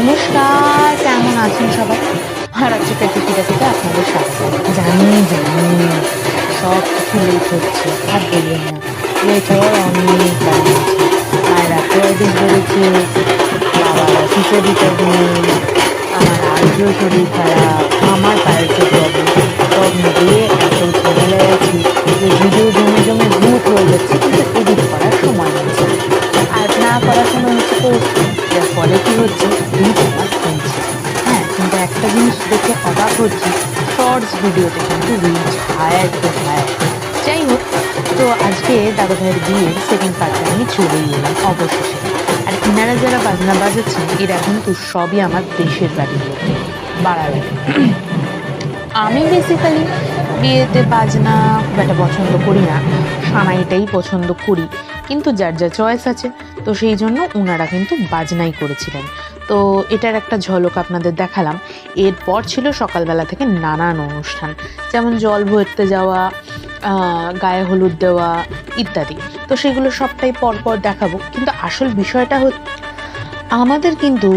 নমস্কার কেমন আছেন সবাই? আর আজকে টুকিটাকিতে আপনাদের স্বাগত। জানি জানি সব কিছু লেট হচ্ছে আর বলবেন না। লেট হওয়ার অনেক কারণ আছে। আর রাতে অফিস বেড়েছে বাবার অফিসে দিতে আমার আজও শরীর খারাপ আমার পায়ের প্রবলেম সব মিলিয়ে এত ঝামেলায় আছি যে ভিডিও জমে জমে ভূত হয়ে যাচ্ছে। ভিডিওতে কিন্তু রিচ হায়ার টু হায়ার যাই হোক তো আজকে দাদা ভাইয়ের বিয়ের সেকেন্ড পার্টে আমি চলেই এলাম অবশেষে। আর এনারা যারা বাজনা বাজাচ্ছেন, এরা কিন্তু সবই আমার দেশের বাড়ির লোক বাড়াবে আমি বেসিক্যালি বিয়েতে বাজনা খুব একটা পছন্দ করি না, সানাইটাই পছন্দ করি। কিন্তু যার যা চয়েস আছে, তো সেই জন্য ওনারা কিন্তু বাজনাই করেছিলেন। তো এটার একটা ঝলক আপনাদের দেখালাম। এরপর ছিল সকালবেলা থেকে নানান অনুষ্ঠান। যেমন জল ভরতে যাওয়া গায়ে হলুদ দেওয়া ইত্যাদি। তো সেগুলো সবটাই পরপর দেখাবো। কিন্তু আসল বিষয়টা হচ্ছে আমাদের কিন্তু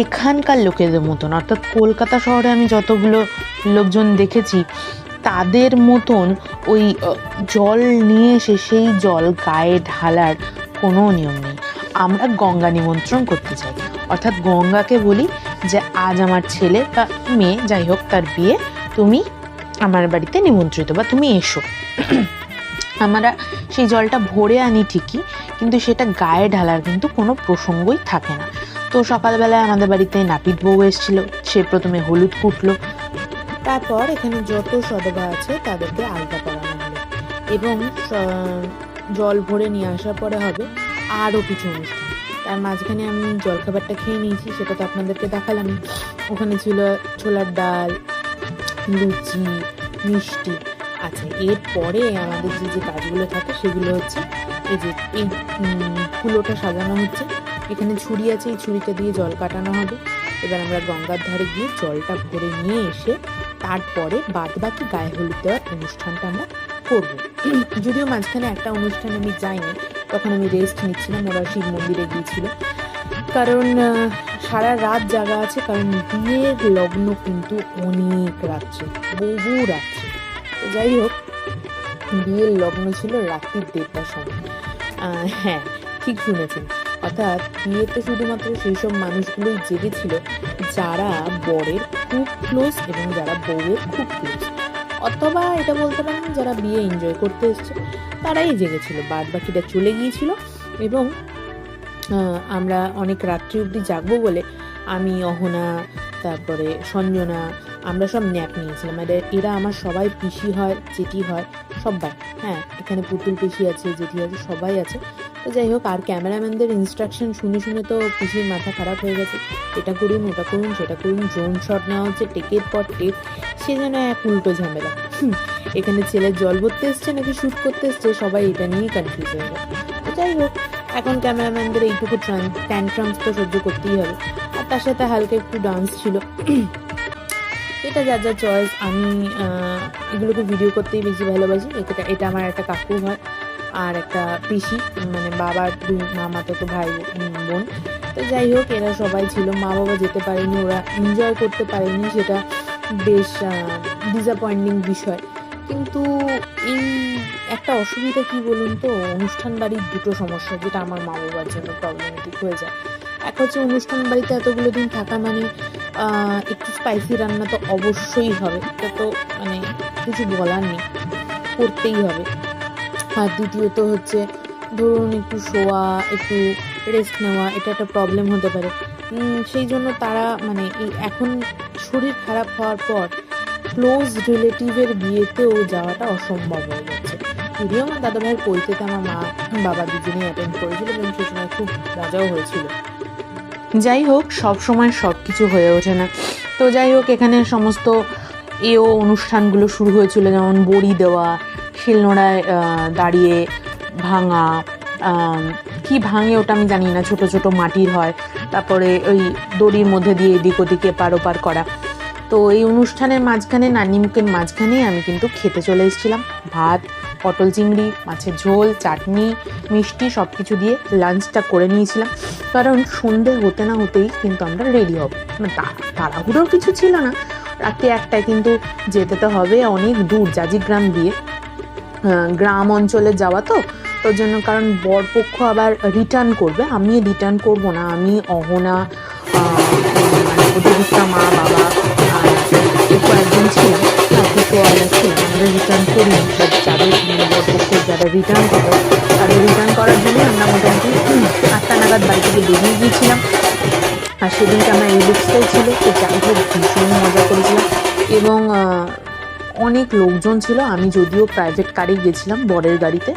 এখানকার লোকেদের মতন, অর্থাৎ কলকাতা শহরে আমি যতগুলো লোকজন দেখেছি, তাদের মতন ওই জল নিয়ে এসে সেই জল গায়ে ঢালার কোনো নিয়ম নেই। আমরা গঙ্গা নিমন্ত্রণ করতে চাই। অর্থাৎ গঙ্গাকে বলি যে আজ আমার ছেলে বা মেয়ে, যাই হোক তার বিয়ে, তুমি আমার বাড়িতে নিমন্ত্রিত বা তুমি এসো। আমরা সেই জলটা ভরে আনি ঠিকই, কিন্তু সেটা গায়ে ঢালার কিন্তু কোনো প্রসঙ্গই থাকে না। তো সকালবেলায় আমাদের বাড়িতে নাপিত বউ এসেছিল, সে প্রথমে হলুদ কুটলো। তারপর এখানে যত সদবা আছে তাদেরকে আলতা পরানো হলো। এবং জল ভরে নিয়ে আসার পরে হবে আরও কিছু অনুষ্ঠান। তার মাঝখানে আমি জলখাবারটা খেয়ে নিয়েছি, সেটা তো আপনাদেরকে দেখালাম। ওখানে ছিল ছোলার ডাল, লুচি, মিষ্টি। আচ্ছা এরপরে আমাদের যে যে কাজগুলো থাকে, সেগুলো হচ্ছে এই যে, এই কুলোটা সাজানো হচ্ছে। এখানে ছুরি আছে, এই ছুরিটা দিয়ে জল কাটানো হবে। এবার আমরা গঙ্গার ধারে গিয়ে জলটা ভরে নিয়ে এসে তারপরে বাদ বাকি গায়ে হলুদ দেওয়ার অনুষ্ঠানটা আমরা করব। যদিও মাঝখানে একটা অনুষ্ঠান আমি যাইনি তখন আমি রেস্ট নিচ্ছিলাম, ওরা শিব মন্দিরে গিয়েছিল। কারণ সারা রাত জাগা আছে, কারণ বিয়ের লগ্ন কিন্তু অনেক রাত্রে, বহু রাত্রে। যাই হোক, বিয়ের লগ্ন ছিল রাত্রির দেড়টার সময়। হ্যাঁ ঠিক শুনেছেন। অর্থাৎ বিয়েতে শুধুমাত্র সেই সব মানুষগুলোই জেগেছিল, যারা বরের খুব ক্লোজ এবং যারা বউয়ের খুব ক্লোজ অথবা এটা বলতে পারেন, যারা বিয়ে এনজয় করতে এসছে। তারাই জেগেছিল বাদ বাকিটা চলে গিয়েছিল এবং আমরা অনেক রাত্রি অবধি জাগবো বলে আমি, অহনা, তারপরে সঞ্জনা, আমরা সব ন্যাপ নিয়েছিলাম। আর এরা আমার সবাই পিসি হয়, জেঠি হয় সবাই হ্যাঁ এখানে পুতুল পিসি আছে, জেঠি আছে, সবাই আছে। তো যাই হোক, আর ক্যামেরাম্যানদের ইনস্ট্রাকশন শুনে শুনে তো পিসির মাথা খারাপ হয়ে গেছে। এটা করুন, ওটা করুন, সেটা করুন ড্রোন শট নেওয়া হচ্ছে টেকের পর টেক সে যেন এক উল্টো ঝামেলা। এখানে ছেলের জল ভরতে এসছে নাকি শ্যুট করতে এসছে, সবাই এটা নিয়েই কনফিউজ হয়ে যায়। যাই হোক, এখন ক্যামেরাম্যানদের এইটুকু ট্যান্ট্রামস তো সহ্য করতেই হবে। আর তার সাথে হালকা একটু ডান্স ছিল। এটা যা যা চয়েস আমি এগুলোকে ভিডিও করতেই বেশি ভালোবাসি। এটা এটা আমার একটা কাকু হয় আর একটা পিসি মানে বাবার দুই মামা তো ভাই বোন। তো যাই হোক, এরা সবাই ছিল। মা বাবা যেতে পারেনি, ওরা এনজয় করতে পারেনি সেটা বেশ ডিসঅ্যাপয়েন্টিং বিষয়। কিন্তু এই একটা অসুবিধা কি বলুন তো? অনুষ্ঠান বাড়ির দুটো সমস্যা, যেটা আমার মা বাবার জন্য প্রবলেমেটিক হয়ে যায়। এক হচ্ছে অনুষ্ঠান বাড়িতে এতগুলো দিন থাকা মানে একটু স্পাইসি রান্না তো অবশ্যই হবে। এটা তো মানে কিছু বলার নেই, করতেই হবে। আর দ্বিতীয়ত হচ্ছে, ধরুন একটু শোয়া, একটু রেস্ট নেওয়া, এটা একটা প্রবলেম হতে পারে। সেই জন্য তারা মানে এই এখন শরীর খারাপ হওয়ার পর ক্লোজ রিলেটিভের বিয়েতেও যাওয়াটা অসম্ভব হয়ে যাচ্ছে। যদিও আমার দাদা ভাইয়ের পরিচয়তে আমার মা, বাবা দুজনেই অ্যাটেন্ড করেছিল এবং সেই সময় খুব মজাও হয়েছিল। যাই হোক, সব সময় সব কিছু হয়ে ওঠে না। তো যাই হোক, এখানে সমস্ত এও অনুষ্ঠানগুলো শুরু হয়েছিল, যেমন বড়ি দেওয়া, শিলনোড়ায় দাঁড়িয়ে ভাঙা কি ভাঙে ওটা আমি জানি না, ছোট ছোট মাটির হয়। তারপরে ওই দড়ির মধ্যে দিয়ে এদিক ওদিকে পার করা। তো এই অনুষ্ঠানের মাঝখানে, নানিমুখের মাঝখানেই আমি কিন্তু খেতে চলে এসেছিলাম। ভাত, পটল চিংড়ি, মাছের ঝোল, চাটনি, মিষ্টি সব কিছু দিয়ে লাঞ্চটা করে নিয়েছিলাম। কারণ সন্ধে হতে না হতেই কিন্তু আমরা রেডি হব। তাড়াহুড়োর কিছু ছিল না। রাত্রি একটায় কিন্তু যেতে তো হবে অনেক দূর, জাজিগ্রাম দিয়ে। গ্রাম অঞ্চলে যাওয়া তো, তোর জন্য কারণ বরপক্ষ আবার রিটার্ন করবে। আমি রিটার্ন করব না, আমি অহনা মানে মা, বাবা আর এই কয়েকজন ছিলাম দুটোওয়ালা ছিলাম আমরা রিটার্ন করি বাট যাদের মানে যারা রিটার্ন করে তাদের রিটার্ন করার জন্য আমরা মোটামুটি আটটা নাগাদ বাড়ি থেকে বেরিয়ে গিয়েছিলাম। আর সেদিনকে আমার এই বুকসটাই ছিল, তো যাই হোক ভীষণ মজা করেছিলাম। এবং অনেক লোকজন ছিল, আমি যদিও প্রাইভেট কারে গেছিলাম, বরের গাড়িতে।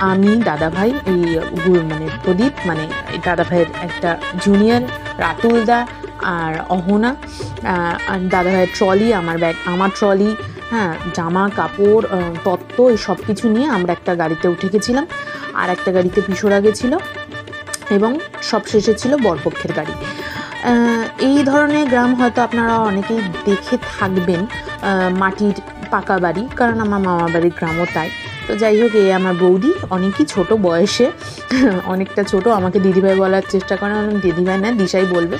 আমি, দাদাভাই, এই গু- মানে প্রদীপ মানে এই দাদাভাইয়ের একটা জুনিয়র রাতুলদা আর অহনা আর দাদাভাইয়ের ট্রলি আমার ব্যাগ আমার ট্রলি হ্যাঁ জামা, কাপড় তত্ত্ব, এই সব কিছু নিয়ে আমরা একটা গাড়িতে উঠে গেছিলাম। আর একটা গাড়িতে পিসোরা গেছিল এবং সব শেষে ছিল বরপক্ষের গাড়ি। এই ধরনের গ্রাম হয়তো আপনারা অনেকেই দেখে থাকবেন মাটির পাকা বাড়ি, কারণ আমার মামার বাড়ির গ্রামও তাই। তো যাই হোক এই আমার বৌদি, অনেকই ছোট বয়সে, অনেকটা ছোট, আমাকে দিদিভাই বলার চেষ্টা করে দিদিভাই না, দিশাই বলবে।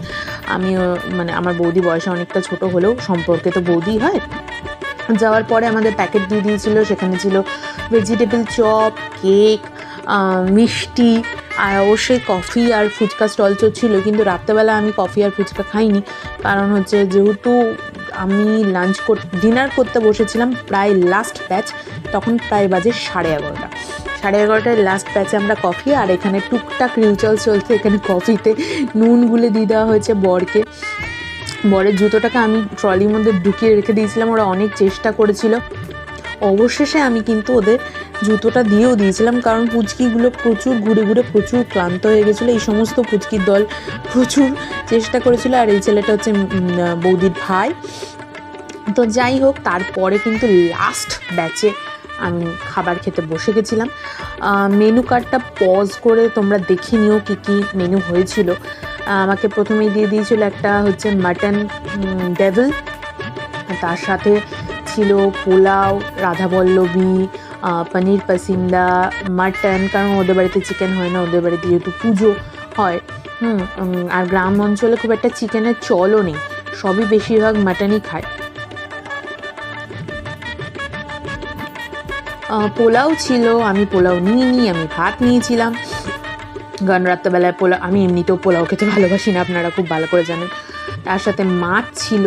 আমিও মানে আমার বৌদি বয়সে অনেকটা ছোট হলেও সম্পর্কে তো বৌদি হয়। যাওয়ার পরে আমাদের প্যাকেট দিয়ে দিয়েছিল, সেখানে ছিল ভেজিটেবল চপ কেক মিষ্টি, আর অবশ্যই কফি আর ফুচকা স্টল তো ছিল, কিন্তু রাত্রেবেলা আমি কফি আর ফুচকা খাইনি। কারণ হচ্ছে যেহেতু আমি লাঞ্চ ডিনার করতে বসেছিলাম প্রায় লাস্ট ব্যাচ তখন প্রায় বাজে সাড়ে এগারোটা। সাড়ে এগারোটায় লাস্ট ব্যাচে আমরা কফি আর এখানে টুকটাক রিউচাল চলছে। এখানে কফিতে নুন গুলে দিয়ে দেওয়া হয়েছে বরকে। বরের জুতোটাকে আমি ট্রলির মধ্যে ঢুকিয়ে রেখে দিয়েছিলাম, ওরা অনেক চেষ্টা করেছিল। অবশেষে আমি কিন্তু ওদের জুতোটা দিয়েও দিয়েছিলাম, কারণ পুচকিগুলো প্রচুর ঘুরে ঘুরে প্রচুর ক্লান্ত হয়ে গেছিল। এই সমস্ত পুচকির দল প্রচুর চেষ্টা করেছিল, আর এই ছেলেটা হচ্ছে বৌদির ভাই। তো যাই হোক, তারপরে কিন্তু লাস্ট ব্যাচে আমি খাবার খেতে বসে গেছিলাম। মেনু কার্ডটা পজ করে তোমরা দেখে নিও কী কী মেনু হয়েছিল। আমাকে প্রথমেই দিয়ে দিয়েছিল একটা হচ্ছে মাটন ডেভিল তার সাথে ছিল পোলাও রাধাবল্লভী আহ, পনির পাসিন্দা মাটন কারণ ওদের বাড়িতে চিকেন হয় না ওদের বাড়িতে যেহেতু পুজো হয়। হুম আর গ্রাম অঞ্চলে খুব একটা চিকেনের চলও নেই। সবই বেশিরভাগ মাটনই খায়। পোলাও ছিল আমি পোলাও নিয়ে নিই আমি ভাত নিয়েছিলাম। কারণ রাত্রেবেলায় পোলাও আমি এমনিতেও পোলাও খেতে ভালোবাসি না আপনারা খুব ভালো করে জানেন। তার সাথে মাছ ছিল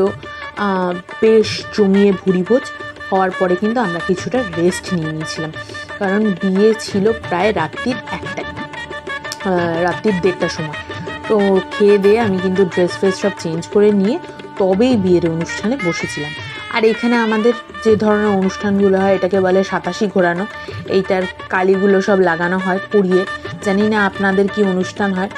বেশ জমিয়ে ভুড়ি ভোজ হওয়ার পরে কিন্তু আমরা কিছুটা রেস্ট নিয়ে নিয়েছিলাম। কারণ বিয়ে ছিল প্রায় রাত্রির একটায় আহ, রাত্রির দেড়টার সময়। তো খেয়ে দিয়ে আমি কিন্তু ড্রেস ফ্রেস সব চেঞ্জ করে নিয়ে তবেই বিয়ের অনুষ্ঠানে বসেছিলাম। আর এখানে আমাদের যে ধরনের অনুষ্ঠানগুলো হয়, এটাকে বলে সাতাশি ঘোরানো। এইটার কালিগুলো সব লাগানো হয় পুড়িয়ে। জানি না আপনাদের কি অনুষ্ঠান হয়।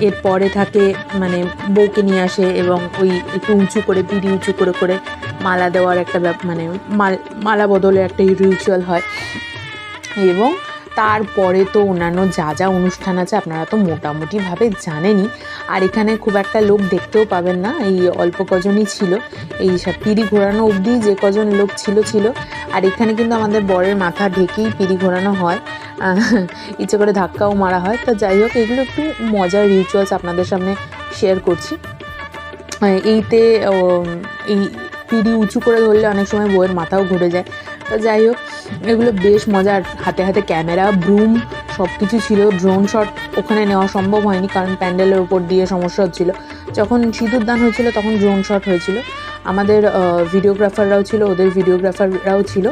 এরপরে থাকে মানে বউকে নিয়ে আসে এবং ওই একটু উঁচু করে, পিড়ি উঁচু করে করে মালা দেওয়ার একটা মানে মাল, মালা বদলের একটা রিচুয়াল হয়। এবং তারপরে তো অন্যান্য যা যা অনুষ্ঠান আছে আপনারা তো মোটামুটিভাবে জানেনই। আর এখানে খুব একটা লোক দেখতেও পাবেন না, এই অল্প কজনই ছিল। এই সব পিড়ি ঘোরানো অবধি যে কজন লোক ছিল ছিল। আর এখানে কিন্তু আমাদের বরের মাথা ঢেকেই পিড়ি ঘোরানো হয়। ইচ্ছে করে ধাক্কাও মারা হয়। তো যাই হোক, এগুলো একটু মজার রিচুয়ালস আপনাদের সামনে শেয়ার করছি। এইতে এই পিড়ি উঁচু করে ধরলে অনেক সময় বইয়ের মাথাও ঘুরে যায়। তো যাই হোক, এগুলো বেশ মজার হাতে হাতে ক্যামেরা ব্রুম সব কিছু ছিল। ড্রোন শট ওখানে নেওয়া সম্ভব হয়নি, কারণ প্যান্ডেলের ওপর দিয়ে সমস্যা হচ্ছিল। যখন সিঁদুর দান হয়েছিল, তখন ড্রোন শট হয়েছিল। আমাদের ভিডিওগ্রাফাররাও ছিল, ওদের ভিডিওগ্রাফাররাও ছিল।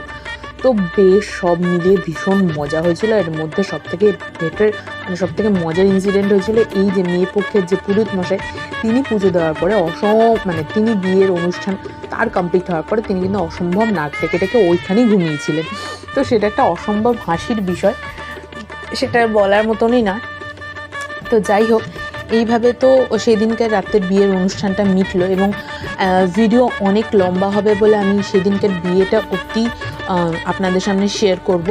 তো বেশ সব মিলিয়ে ভীষণ মজা হয়েছিল। এর মধ্যে সব থেকে বেটার মানে সব থেকে মজার ইনসিডেন্ট হয়েছিল এই যে মেয়ে পক্ষের যে পুরোহিত মশাই, তিনি পুজো দেওয়ার পরে অসম মানে তিনি বিয়ের অনুষ্ঠান তার কমপ্লিট হওয়ার পরে তিনি কিন্তু অসম্ভব নাক ডেকে ডেকে ওইখানেই ঘুমিয়েছিলেন। তো সেটা একটা অসম্ভব হাসির বিষয়, সেটা বলার মতনই না। তো যাই হোক এইভাবে তো সেদিনকার রাতের বিয়ের অনুষ্ঠানটা মিটলো এবং ভিডিও অনেক লম্বা হবে বলে আমি সেদিনকার বিয়েটা অতি আপনাদের সামনে শেয়ার করব।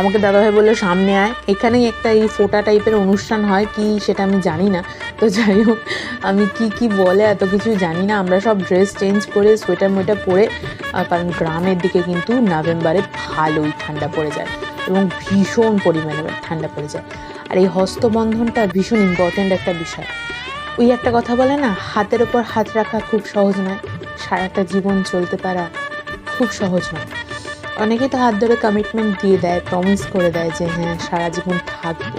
আমাকে দাদাভাই বলল, সামনে আয়। এখানেই একটা এই ফোটা টাইপের অনুষ্ঠান হয় কি সেটা আমি জানি না। তো যাই হোক, আমি কি কি বলে এত কিছু জানি না। আমরা সব ড্রেস চেঞ্জ করে সোয়েটার মোয়েটার পরে কারণ গ্রামের দিকে কিন্তু নভেম্বরে ভালোই ঠান্ডা পড়ে যায় এবং ভীষণ পরিমাণে ঠান্ডা পড়ে যায়। আর এই হস্তবন্ধনটা ভীষণ ইম্পর্ট্যান্ট একটা বিষয়। ওই একটা কথা বলে না, হাতের ওপর হাত রাখা খুব সহজ নয়, সারাটা জীবন চলতে পারা খুব সহজ নয়। অনেকে তো হাত ধরে কমিটমেন্ট দিয়ে দেয় প্রমিস করে দেয় যে হ্যাঁ সারা জীবন থাকব।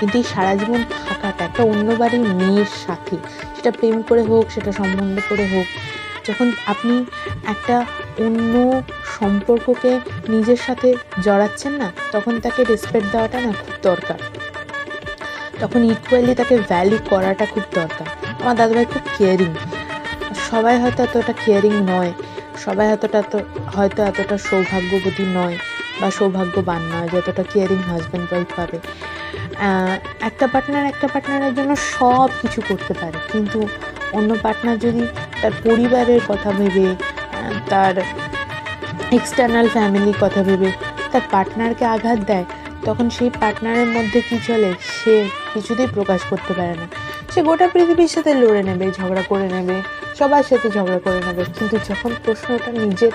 কিন্তু এই সারা জীবন থাকাটা একটা অন্য বাড়ির মেয়ের সাথে, সেটা প্রেম করে হোক, সেটা সম্বন্ধ করে হোক, যখন আপনি একটা অন্য সম্পর্ককে নিজের সাথে জড়াচ্ছেন না, তখন তাকে রেসপেক্ট দেওয়াটা না খুব দরকার। তখন ইকুয়ালি তাকে ভ্যালু করাটা খুব দরকার। আমার দাদাভাই খুব কেয়ারিং সবাই হয়তো এতটা কেয়ারিং নয়, সবাই এতটা হয়তো এতটা সৌভাগ্যবতী নয় বা সৌভাগ্যবান নয় যতটা কেয়ারিং হাজব্যান্ড ওয়াইফ পাবে। একটা পার্টনার একটা পার্টনারের জন্য সব কিছু করতে পারে, কিন্তু অন্য পার্টনার যদি তার পরিবারের কথা ভেবে তার এক্সটার্নাল ফ্যামিলির কথা ভেবে তার পার্টনারকে আঘাত দেয়, তখন সেই পার্টনারের মধ্যে কি চলে সে কিছুতেই প্রকাশ করতে পারে না। সে গোটা পৃথিবীর সাথে লড়ে নেবে, ঝগড়া করে নেবে, সবার সাথে ঝগড়া করে নেবে। কিন্তু যখন প্রশ্নটা নিজের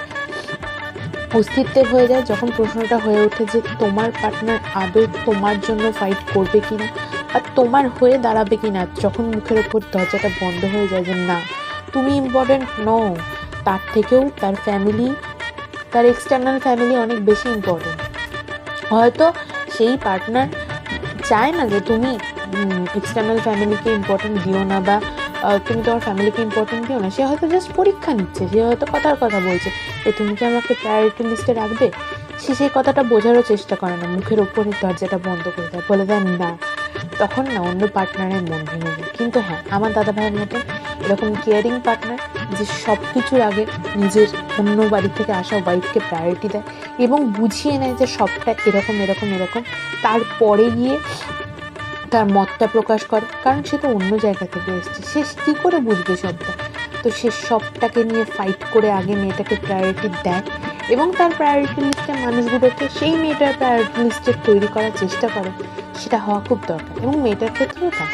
অস্তিত্বের হয়ে যায়, যখন প্রশ্নটা হয়ে ওঠে যে তোমার পার্টনার আদৌ তোমার জন্য ফাইট করবে কি না আর তোমার হয়ে দাঁড়াবে কি না যখন মুখের ওপর দরজাটা বন্ধ হয়ে যায় যে না, তুমি ইম্পর্টেন্ট নও তার থেকেও তার ফ্যামিলি তার এক্সটার্নাল ফ্যামিলি অনেক বেশি ইম্পর্টেন্ট হয়তো সেই পার্টনার চায় না যে তুমি এক্সটার্নাল ফ্যামিলিকে ইম্পর্টেন্ট দিও না বা তুমি তোমার ফ্যামিলিকে ইম্পর্টেন্ট দিও না। সে হয়তো জাস্ট পরীক্ষা নিচ্ছে, সে হয়তো কথার কথা বলছে যে, তুমি কি আমাকে প্রায়োরিটি লিস্টে রাখবে? সে সেই কথাটা বোঝারও চেষ্টা করে না, মুখের ওপরে দরজাটা বন্ধ করে দেয়, বলে দেয়, না। তখন না অন্য পার্টনারের মন ভেঙে যায়। কিন্তু হ্যাঁ আমার দাদা ভাইয়ের মতন এরকম কেয়ারিং পার্টনার যে সব কিছুর আগে নিজের অন্য বাড়ি থেকে আসা ওয়াইফকে প্রায়োরিটি দেয় এবং বুঝিয়ে নেয় যে সবটা এরকম এরকম এরকম। তারপরে গিয়ে তার মতটা প্রকাশ করে, কারণ সে তো অন্য জায়গা থেকে এসেছে। সে কী করে বুঝবে সবটা? তো সে সবটাকে নিয়ে ফাইট করে আগে মেয়েটাকে প্রায়োরিটি দেয় এবং তার প্রায়োরিটি লিস্টের মানুষগুলোকে সেই মেয়েটার প্রায়োরিটি লিস্টে তৈরি করার চেষ্টা করে। সেটা হওয়া খুব দরকার এবং মেয়েটার ক্ষেত্রেও তাই।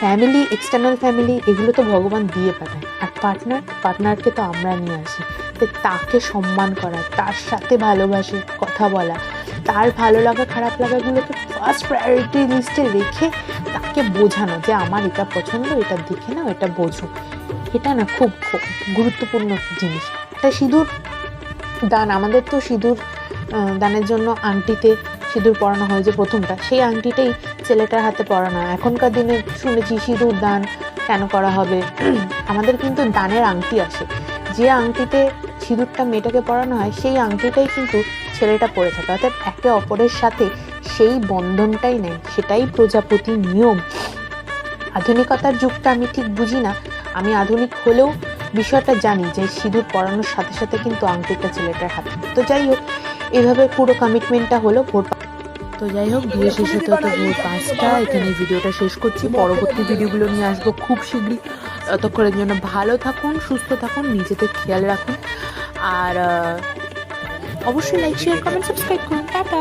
ফ্যামিলি এক্সটার্নাল ফ্যামিলি এগুলো তো ভগবান দিয়ে পাঠায়। আর পার্টনার পার্টনারকে তো আমরা নিয়ে আসি। তো তাকে সম্মান করা, তার সাথে ভালোবাসে, কথা বলা, তার ভালো লাগা, খারাপ লাগাগুলোকে ফার্স্ট প্রায়োরিটি লিস্টে রেখে তাকে বোঝানো যে আমার এটা পছন্দ, এটা দেখে নাও, এটা বোঝো। এটা না খুব গুরুত্বপূর্ণ জিনিস। একটা সিঁদুর দান, আমাদের তো সিঁদুর দানের জন্য আংটিতে সিঁদুর পরানো হয় যে প্রথমটা। সেই আংটিটাই ছেলেটার হাতে পরানো। হয় এখনকার দিনে শুনেছি সিঁদুর দান কেন করা হবে? আমাদের কিন্তু দানের আংটি আসে যে আংটিতে সিঁদুরটা মেয়েটাকে পরানো হয়, সেই আংটিটাই কিন্তু ছেলেটা পরে থাকে। অর্থাৎ একে অপরের সাথে সেই বন্ধনটাই নেয় সেটাই প্রজাপতি নিয়ম। আধুনিকতার যুগটা আমি ঠিক বুঝি না। আমি আধুনিক হলেও বিষয়টা জানি যে সিঁদুর পরানোর সাথে সাথে কিন্তু আংটিটা ছেলেটার হাতে। তো যাই হোক, এভাবে পুরো কমিটমেন্টটা হলো। পা- তো যাই হোক, বিয়ে শেষ হতে হতে ভোর পাঁচটা। এখানে ভিডিওটা শেষ করছি। পরবর্তী ভিডিওগুলো নিয়ে আসব খুব শীঘ্রই। ততক্ষণের জন্য ভালো থাকুন, সুস্থ থাকুন নিজেদের খেয়াল রাখুন। আর অবশ্যই লাইক শেয়ার কমেন্ট সাবস্ক্রাইব করুন। টাটা!